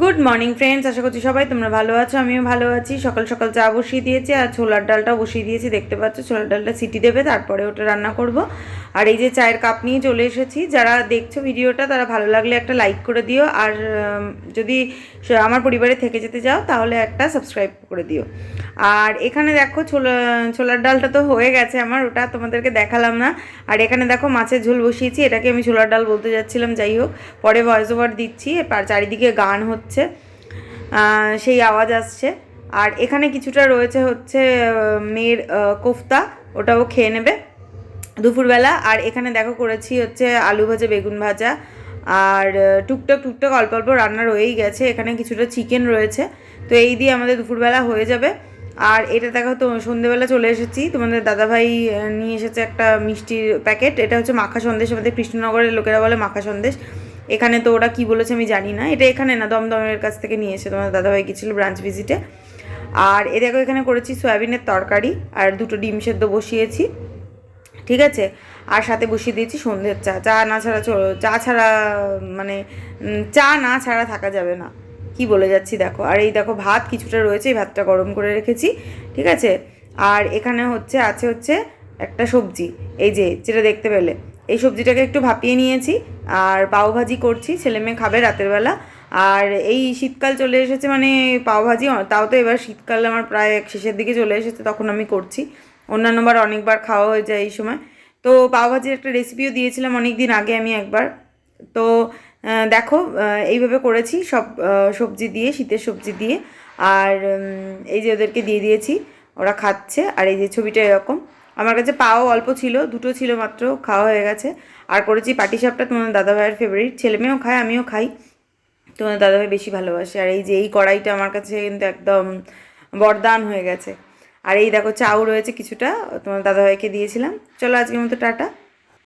Good morning friends আশা করছি সবাই তোমরা ভালো আছো, আমিও ভালো আছি। সকাল সকাল চা বসিয়ে দিয়েছি আর ছোলার ডালটাও বসিয়ে দিয়েছি। দেখতে পাচ্ছ ছোলার ডালটা সিটি দেবে, তারপরে ওটা রান্না করব। আর এই যে চায়ের কাপ নিয়ে চলে এসেছি। যারা দেখছ ভিডিওটা, তারা ভালো লাগলে একটা লাইক করে দিও। আর যদি আমার পরিবারে থেকে যেতে যাও তাহলে একটা সাবস্ক্রাইব করে দিও। আর এখানে দেখো ছোলা, ছোলার ডালটা তো হয়ে গেছে আমার, ওটা তোমাদেরকে দেখালাম না। আর এখানে দেখো মাছের ঝোল বসিয়েছি। এটাকে আমি ছোলার ডাল বলতে যাচ্ছিলাম, যাই হোক। পরে ভয়েস ওভার দিচ্ছি। চারিদিকে গান হচ্ছে। আহ, সেই আওয়াজ আসছে। আর এখানে কিছুটা রয়েছে হচ্ছে মেয়ের কোফতা। ওটাও খেয়ে নেবে দুপুরবেলা। আর এখানে দেখো করেছি হচ্ছে আলু ভাজা বেগুন ভাজা। আর টুকটাক টুকটাক অল্প অল্প রান্না রয়েই গেছে। এখানে কিছুটা চিকেন রয়েছে। তো এই দিয়ে আমাদের দুপুরবেলা হয়ে যাবে। আর এটা দেখো তো সন্ধেবেলা চলে এসেছি। তোমাদের দাদাভাই নিয়ে এসেছে একটা মিষ্টির প্যাকেট। এটা হচ্ছে মাখা সন্দেশ। আমাদের কৃষ্ণনগরের লোকেরা বলে মাখা সন্দেশ। এখানে তো ওরা কি বলেছে আমি জানি না। এটা এখানে না, দমদমের কাছ থেকে নিয়ে এসে তোমার দাদাভাই গেছিল ব্রাঞ্চ ভিজিটে। আর এ দেখো এখানে করেছি সয়াবিনের তরকারি আর দুটো ডিম সেদ্ধ বসিয়েছি। ঠিক আছে? আর সাথে বসিয়ে দিয়েছি সন্ধ্যের চা। চা না ছাড়া চা ছাড়া মানে চা না ছাড়া থাকা যাবে না। কি বলে যাচ্ছি দেখো? আর এই দেখো ভাত কিছুটা রয়েছে, এই ভাতটা গরম করে রেখেছি। ঠিক আছে? আর এখানে হচ্ছে, আছে হচ্ছে একটা সবজি। এই যে, যেটা দেখতে পেলে। এই সবজিটাকে একটু ভাপিয়ে নিয়েছি আর পাওভাজি করছি, ছেলে মেয়ে খাবে রাতের বেলা। আর এই শীতকাল চলে এসেছে মানে পাওভাজি তাও তো এবার শীতকাল আমার প্রায় শেষের দিকে চলে এসেছে, তখন আমি করছি। অন্যান্যবার অনেকবার খাওয়া হয়ে যায় এই সময়। তো পাওভাজির একটা রেসিপিও দিয়েছিলাম অনেক দিন আগে আমি একবার। তো দেখো এইভাবে করেছি সব সবজি দিয়ে, শীতের সবজি দিয়ে। আর এই যে ওদেরকে দিয়ে দিয়েছি, ওরা খাচ্ছে। আর এই যে ছবিটা এরকম আমার কাছে পাও অল্প ছিল, দুটো ছিল মাত্র, খাওয়া হয়ে গেছে। আর করেছি পাটিসাপটা তোমার দাদাভাইয়ের ফেভারিট ছেলে মেয়েও খায়, আমিও খাই। তোমার দাদাভাই বেশি ভালোবাসে। আর এই যে, এই কড়াইটা আমার কাছে কিন্তু একদম বরদান হয়ে গেছে। আর এই দেখো চাউ রয়েছে কিছুটা তোমার দাদাভাইকে দিয়েছিলাম। চলো আজকের মতো টাটা।